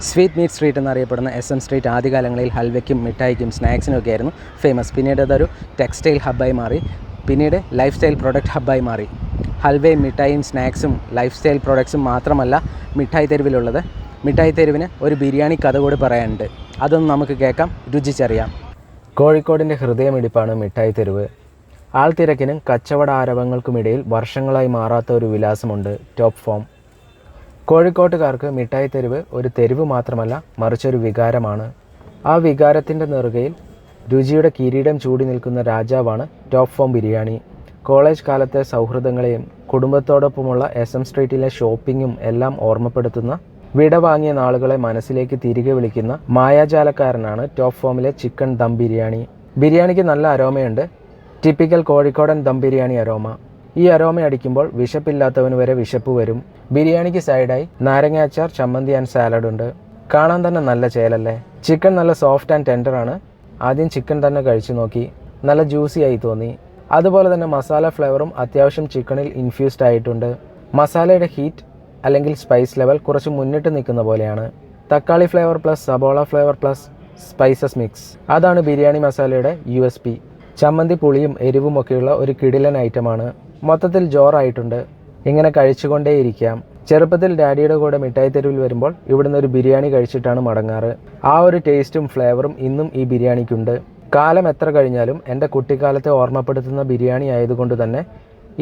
Sweet meat street എന്നറിയപ്പെടുന്ന S M street ആദ്യകാലങ്ങളിൽ ഹൽവയ്ക്കും മിഠായിക്കും സ്നാക്സിനും ഒക്കെ ആയിരുന്നു ഫേമസ്. പിന്നീട് അതൊരു ടെക്സ്റ്റൈൽ ഹബ്ബായി മാറി. പിന്നീട് ലൈഫ് സ്റ്റൈൽ പ്രൊഡക്റ്റ് ഹബ്ബായി മാറി. ഹൽവയും മിഠായിയും സ്നാക്സും ലൈഫ് സ്റ്റൈൽ പ്രൊഡക്ട്സും മാത്രമല്ല മിഠായി തെരുവിലുള്ളത്. മിഠായി തെരുവിന് ഒരു ബിരിയാണി കഥ കൂടി പറയാനുണ്ട്. അതൊന്നും നമുക്ക് കേൾക്കാം രുചിച്ചറിയാം. കോഴിക്കോടിന്റെ ഹൃദയമിടിപ്പാണ് മിഠായി തെരുവ്. ആൾത്തിരക്കിനും കച്ചവട ആരവങ്ങൾക്കുമിടയിൽ വർഷങ്ങളായി മാറാത്ത ഒരു വിലാസമുണ്ട് ടോപ്പ് ഫോം. കോഴിക്കോട്ടുകാർക്ക് മിഠായി തെരുവ് ഒരു തെരുവ് മാത്രമല്ല മറിച്ചൊരു വികാരമാണ്. ആ വികാരത്തിന്റെ നെറുകയിൽ രുചിയുടെ കിരീടം ചൂടി നിൽക്കുന്ന രാജാവാണ് ടോപ്പ് ഫോം ബിരിയാണി. കോളേജ് കാലത്തെ സൗഹൃദങ്ങളെയും കുടുംബത്തോടൊപ്പമുള്ള എസ് എം സ്ട്രീറ്റിലെ ഷോപ്പിങ്ങും എല്ലാം ഓർമ്മപ്പെടുത്തുന്ന വിട വാങ്ങിയ നാളുകളെ മനസ്സിലേക്ക് തിരികെ വിളിക്കുന്ന മായാജാലക്കാരനാണ് ടോപ്പ് ഫോമിലെ ചിക്കൻ ദം ബിരിയാണി. ബിരിയാണിക്ക് നല്ല അരോമയുണ്ട്. ടിപ്പിക്കൽ കോഴിക്കോടൻ ദം ബിരിയാണി അരോമ. ഈ അരോമ അടിക്കുമ്പോൾ വിശപ്പില്ലാത്തവന് വരെ വിശപ്പ് വരും. ബിരിയാണിക്ക് സൈഡായി നാരങ്ങ അച്ചാർ ചമ്മന്തി ആൻഡ് സാലഡ് ഉണ്ട്. കാണാൻ തന്നെ നല്ല ചേലല്ലേ? ചിക്കൻ നല്ല സോഫ്റ്റ് ആൻഡ് ടെൻഡർ ആണ്. ആദ്യം ചിക്കൻ തന്നെ കഴിച്ചു നോക്കി. നല്ല ജ്യൂസി ആയി തോന്നി. അതുപോലെ തന്നെ മസാല ഫ്ലേവറും അത്യാവശ്യം ചിക്കനിൽ ഇൻഫ്യൂസ്ഡ് ആയിട്ടുണ്ട്. മസാലയുടെ ഹീറ്റ് അല്ലെങ്കിൽ സ്പൈസ് ലെവൽ കുറച്ച് മുന്നിട്ട് നിൽക്കുന്ന പോലെയാണ്. തക്കാളി ഫ്ലേവർ പ്ലസ് സബോള ഫ്ലേവർ പ്ലസ് സ്പൈസസ് മിക്സ് അതാണ് ബിരിയാണി മസാലയുടെ യു എസ് പി ചമ്മന്തി പുളിയും എരിവും ഒക്കെയുള്ള ഒരു കിടിലൻ ഐറ്റമാണ് മൊത്തത്തിൽ ജോറായിട്ടുണ്ട്. ഇങ്ങനെ കഴിച്ചുകൊണ്ടേയിരിക്കാം. ചെറുപ്പത്തിൽ ഡാഡിയുടെ കൂടെ മിഠായി തെരുവിൽ വരുമ്പോൾ ഇവിടുന്ന് ഒരു ബിരിയാണി കഴിച്ചിട്ടാണ് മടങ്ങാറ്. ആ ഒരു ടേസ്റ്റും ഫ്ലേവറും ഇന്നും ഈ ബിരിയാണിക്കുണ്ട്. കാലം എത്ര കഴിഞ്ഞാലും എന്റെ കുട്ടിക്കാലത്തെ ഓർമ്മപ്പെടുത്തുന്ന ബിരിയാണി ആയതുകൊണ്ട് തന്നെ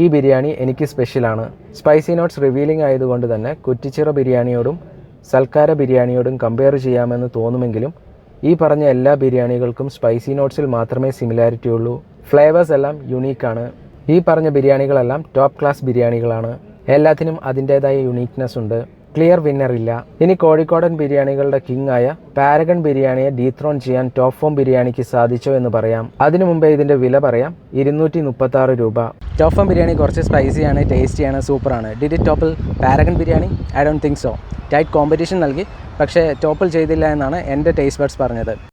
ഈ ബിരിയാണി എനിക്ക് സ്പെഷ്യലാണ്. സ്പൈസി നോട്ട്സ് റിവീലിംഗ് ആയതുകൊണ്ട് തന്നെ കുറ്റിച്ചിറ ബിരിയാണിയോടും സൽക്കാര ബിരിയാണിയോടും കമ്പയർ ചെയ്യാമെന്ന് തോന്നുമെങ്കിലും ഈ പറഞ്ഞ എല്ലാ ബിരിയാണികൾക്കും സ്പൈസി നോട്ട്സിൽ മാത്രമേ സിമിലാരിറ്റി ഉള്ളൂ ഫ്ലേവേഴ്സ് എല്ലാം യുണീക്കാണ്. ഈ പറഞ്ഞ ബിരിയാണികളെല്ലാം ടോപ്പ് ക്ലാസ് ബിരിയാണികളാണ്. എല്ലാത്തിനും അതിന്റേതായ യുണീക്നെസ് ഉണ്ട്. ക്ലിയർ വിന്നർ ഇല്ല. ഇനി കോഴിക്കോടൻ ബിരിയാണികളുടെ കിങ് ആയ പാരഗൺ ബിരിയാണിയെ ഡീത്രോൺ ചെയ്യാൻ ടോപ്പ് ഫോം ബിരിയാണിക്ക് സാധിച്ചോ എന്ന് പറയാം. അതിനു മുമ്പേ ഇതിന്റെ വില പറയാം. ഇരുന്നൂറ്റി മുപ്പത്തി ആറ് രൂപ. ടോപ്പ് ഫോം ബിരിയാണി കുറച്ച് സ്പൈസിയാണ് ടേസ്റ്റിയാണ് സൂപ്പറാണ് ഡിഡ് ഇറ്റ് ടോപ്പിൽ Paragon biryani? I don't think so tight competition നൽകി. പക്ഷേ ടോപ്പിൽ ചെയ്തില്ല എന്നാണ് എന്റെ ടേസ്റ്റ് ബഡ്സ് പറഞ്ഞത്.